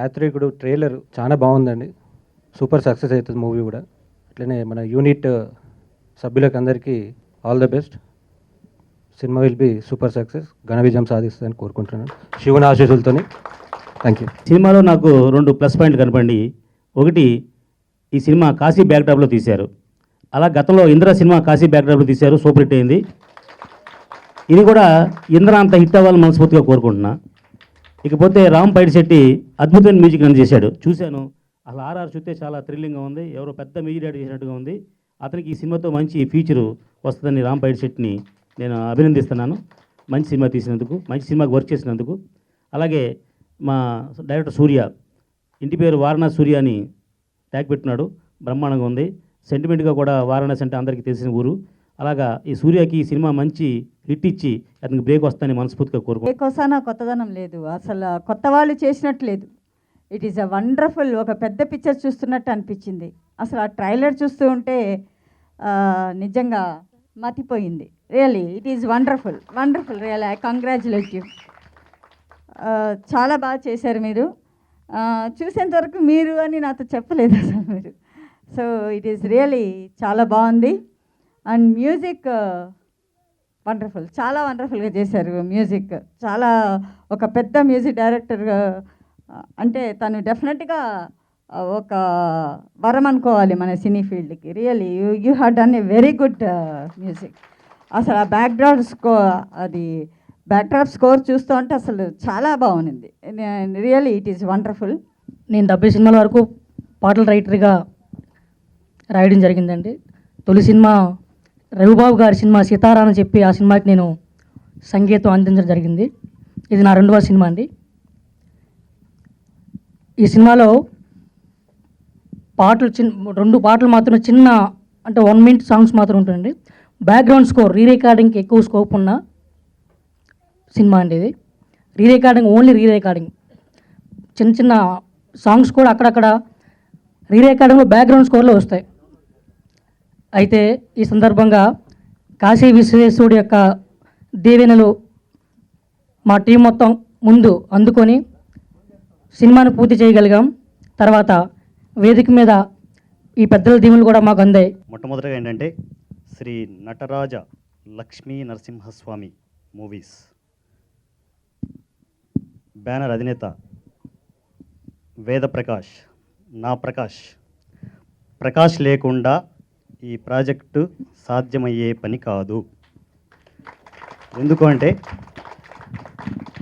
యాత్రికుడు trailer చాలా బాగుందండి. Super success అవుతుంది మూవీ కూడా. అట్లనే మన యూనిట్ uh, సభ్యులకు అందరికీ all the best. Cinema will be super success. ఘన విజయం సాధిస్తుందని కోరుకుంటున్నాను. శివుని ఆశీస్సులతోని. థ్యాంక్ యూ సినిమాలో నాకు రెండు ప్లస్ పాయింట్ కనపండి ఒకటి ఈ సినిమా కాశీ బ్యాక్డ్రాప్లో తీశారు. అలా గతంలో ఇంద్ర సినిమా కాశీ బ్యాక్డ్రాప్లో తీశారు. సూపర్ హిట్ అయింది. ఇది కూడా ఇంద్ర అంత హిట్ అవ్వాలని మనస్ఫూర్తిగా కోరుకుంటున్నా. ఇకపోతే రామ్ పైడిశెట్టి అద్భుతమైన మ్యూజిక్ చేశాడు. చూశాను. అసలు ఆర్ఆర్ చూస్తే చాలా థ్రిల్లింగ్గా ఉంది. ఎవరో పెద్ద మ్యూజిక్ డైరెక్టర్ చేసినట్టుగా ఉంది. అతనికి ఈ సినిమాతో మంచి ఫీచరు వస్తుందని రామ్ పైడిశెట్టిని నేను అభినందిస్తున్నాను. మంచి సినిమా తీసినందుకు మంచి సినిమాకి వర్క్ చేసినందుకు. అలాగే మా డైరెక్టర్ సూర్య ఇంటి పేరు వారణాసి సూర్య అని ట్యాగ్ పెట్టినాడు. బ్రహ్మాండంగా ఉంది. సెంటిమెంట్గా కూడా వారణాసి అంటే అందరికీ తెలిసిన ఊరు. అలాగా ఈ సూర్యకి ఈ సినిమా మంచి హిట్ ఇచ్చి అతనికి బ్రేక్ వస్తుందని మనస్ఫూర్తిగా కోరుకో బ్రేక్ వస్తానా కొత్తదనం లేదు. అసలు కొత్త వాళ్ళు చేసినట్టు లేదు. ఇట్ ఈస్ అ వండర్ఫుల్ ఒక పెద్ద పిక్చర్ చూస్తున్నట్టు అనిపించింది. అసలు ఆ ట్రైలర్ చూస్తూ ఉంటే నిజంగా మతిపోయింది. Really it is wonderful wonderful real I congratulate you చాలా బాగా చేశారు మీరు. చూసేంత వరకు మీరు అని నాతో చెప్పలేదు అసలు మీరు. సో ఇట్ ఈస్ రియలీ చాలా బాగుంది. అండ్ మ్యూజిక్ వండర్ఫుల్ చాలా వండర్ఫుల్గా చేశారు మ్యూజిక్. చాలా ఒక పెద్ద మ్యూజిక్ డైరెక్టర్గా అంటే తను డెఫినెట్గా ఒక వరం అనుకోవాలి మన సినీ ఫీల్డ్కి. Really you you had done a very good music. అసలు ఆ బ్యాక్గ్రౌండ్ స్కో అది బ్యాక్డ్రాప్ స్కోర్ చూస్తూ ఉంటే అసలు చాలా బాగుంది. రియలీ ఇట్ ఈస్ వండర్ఫుల్ నేను డెబ్బై సినిమాల వరకు పాటల రైటర్గా రాయడం జరిగిందండి. తొలి సినిమా రవిబాబు గారి సినిమా సితారా అని చెప్పి ఆ సినిమాకి నేను సంగీతం అందించడం జరిగింది. ఇది నా రెండవ సినిమా అండి. ఈ సినిమాలో పాటలు చిన్న రెండు పాటలు మాత్రం చిన్న అంటే వన్ మినిట్ సాంగ్స్ మాత్రం ఉంటుందండి బ్యాక్గ్రౌండ్ స్కోర్ రీ రికార్డింగ్కి ఎక్కువ స్కోప్ ఉన్న సినిమా అండి ఇది. Re recording only re recording చిన్న చిన్న సాంగ్స్ కూడా అక్కడక్కడ రీ రికార్డింగ్లో బ్యాక్గ్రౌండ్ స్కోర్లో వస్తాయి. అయితే ఈ సందర్భంగా కాశీ విశ్వేశ్వరుడు యొక్క దీవెనలు మా టీం మొత్తం ముందు అందుకొని సినిమాను పూర్తి చేయగలిగాం. తర్వాత వేదిక మీద ఈ పెద్దల దీవెనలు కూడా మాకు అందాయి. మొట్టమొదటిగా ఏంటంటే శ్రీ నటరాజ లక్ష్మీ నరసింహస్వామి మూవీస్. బ్యానర్ అధినేత వేద ప్రకాష్ నా ప్రకాష్. ప్రకాష్ లేకుండా ఈ ప్రాజెక్టు సాధ్యమయ్యే పని కాదు. ఎందుకు అంటే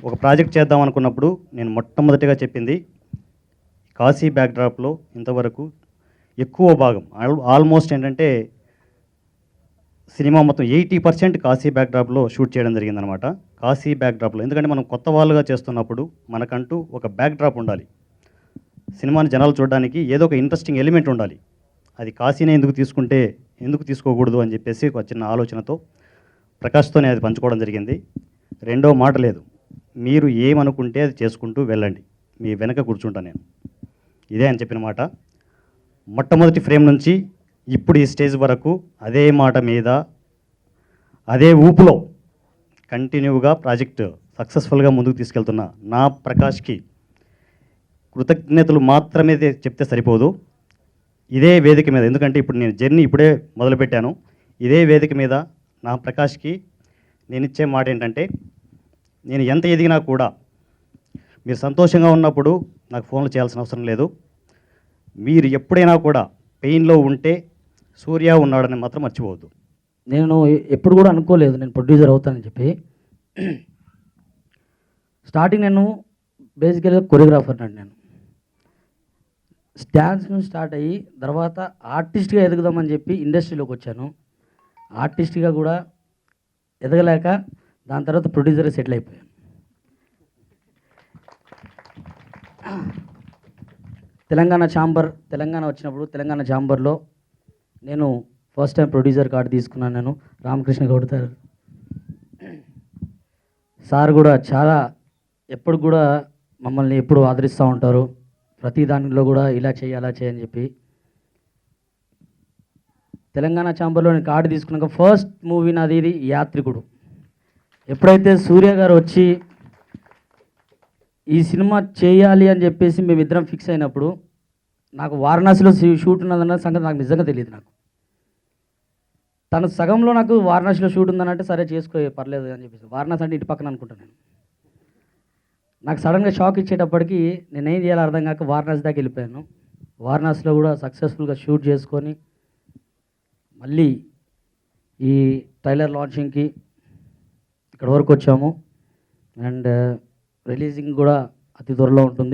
ఒక ప్రాజెక్ట్ చేద్దాం అనుకున్నప్పుడు నేను మొట్టమొదటిగా చెప్పింది కాశీ బ్యాక్డ్రాప్లో ఇంతవరకు ఎక్కువ భాగం ఆల్ ఆల్మోస్ట్ ఏంటంటే సినిమా మొత్తం ఎయిటీ పర్సెంట్ కాశీ బ్యాక్డ్రాప్లో షూట్ చేయడం జరిగిందనమాట. కాశీ బ్యాక్డ్రాప్లో ఎందుకంటే మనం కొత్త వాళ్ళుగా చేస్తున్నప్పుడు మనకంటూ ఒక బ్యాక్డ్రాప్ ఉండాలి. సినిమాని జనాలు చూడడానికి ఏదో ఒక ఇంట్రెస్టింగ్ ఎలిమెంట్ ఉండాలి. అది కాశీనే ఎందుకు తీసుకుంటే ఎందుకు తీసుకోకూడదు అని చెప్పేసి ఒక చిన్న ఆలోచనతో ప్రకాష్తోనే అది పంచుకోవడం జరిగింది. రెండో మాట లేదు. మీరు ఏమనుకుంటే అది చేసుకుంటూ వెళ్ళండి. మీ వెనక కూర్చుంటా నేను. ఇదే అని చెప్పిన మాట. మొట్టమొదటి ఫ్రేమ్ నుంచి ఇప్పుడు ఈ స్టేజ్ వరకు అదే మాట మీద అదే ఊపులో కంటిన్యూగా ప్రాజెక్ట్ సక్సెస్ఫుల్గా ముందుకు తీసుకెళ్తున్న నా ప్రకాష్కి కృతజ్ఞతలు మాత్రమే చెప్తే సరిపోదు. ఇదే వేదిక మీద ఎందుకంటే ఇప్పుడు నేను జర్నీ ఇప్పుడే మొదలుపెట్టాను. ఇదే వేదిక మీద నా ప్రకాష్కి నేను ఇచ్చే మాట ఏంటంటే నేను ఎంత ఎదిగినా కూడా మీరు సంతోషంగా ఉన్నప్పుడు నాకు ఫోన్లు చేయాల్సిన అవసరం లేదు. మీరు ఎప్పుడైనా కూడా పెయిన్లో ఉంటే సూర్య ఉన్నాడని మాత్రం మర్చిపోవద్దు. నేను ఎప్పుడు కూడా అనుకోలేదు నేను ప్రొడ్యూసర్ అవుతానని చెప్పి. స్టార్టింగ్ నేను బేసికల్గా కొరియోగ్రాఫర్ అండి నేను. డ్యాన్స్ నుంచి స్టార్ట్ అయ్యి తర్వాత ఆర్టిస్ట్గా ఎదుగుదామని చెప్పి ఇండస్ట్రీలోకి వచ్చాను. ఆర్టిస్ట్గా కూడా ఎదగలేక దాని తర్వాత ప్రొడ్యూసర్గా సెటిల్ అయిపోయాను. తెలంగాణ ఛాంబర్ తెలంగాణ వచ్చినప్పుడు తెలంగాణ ఛాంబర్లో నేను ఫస్ట్ టైం ప్రొడ్యూసర్ కార్డు తీసుకున్నాను నేను రామకృష్ణ గౌడ్ సార్. సార్ కూడా చాలా ఎప్పుడు కూడా మమ్మల్ని ఎప్పుడు ఆదరిస్తూ ఉంటారు. ప్రతి దానిలో కూడా ఇలా చేయి అలా చేయని చెప్పి. తెలంగాణ ఛాంబర్లో నేను కార్డు తీసుకున్నాక ఫస్ట్ మూవీ నాది ఇది యాత్రికుడు. ఎప్పుడైతే సూర్య గారు వచ్చి ఈ సినిమా చేయాలి అని చెప్పేసి మేమిద్దరం ఫిక్స్ అయినప్పుడు నాకు వారణాసిలో షూట్ ఉన్నదన్న సంగతి నాకు నిజంగా తెలియదు నాకు. తను సగంలో నాకు వారణాసిలో షూట్ ఉందనంటే సరే చేసుకో పర్లేదు అని చెప్పేసి. వారణాసి అంటే ఇటు పక్కన అనుకుంటాను నేను. నాకు సడన్గా షాక్ ఇచ్చేటప్పటికి నేను ఏం చేయాలో అర్థం కాక వారణాసి దాకా వెళ్ళిపోయాను. వారణాసిలో కూడా సక్సెస్ఫుల్గా షూట్ చేసుకొని మళ్ళీ ఈ ట్రైలర్ లాంచింగ్కి ఇక్కడ వరకు వచ్చాము. అండ్ రిలీజింగ్ కూడా అతి త్వరలో ఉంటుంది.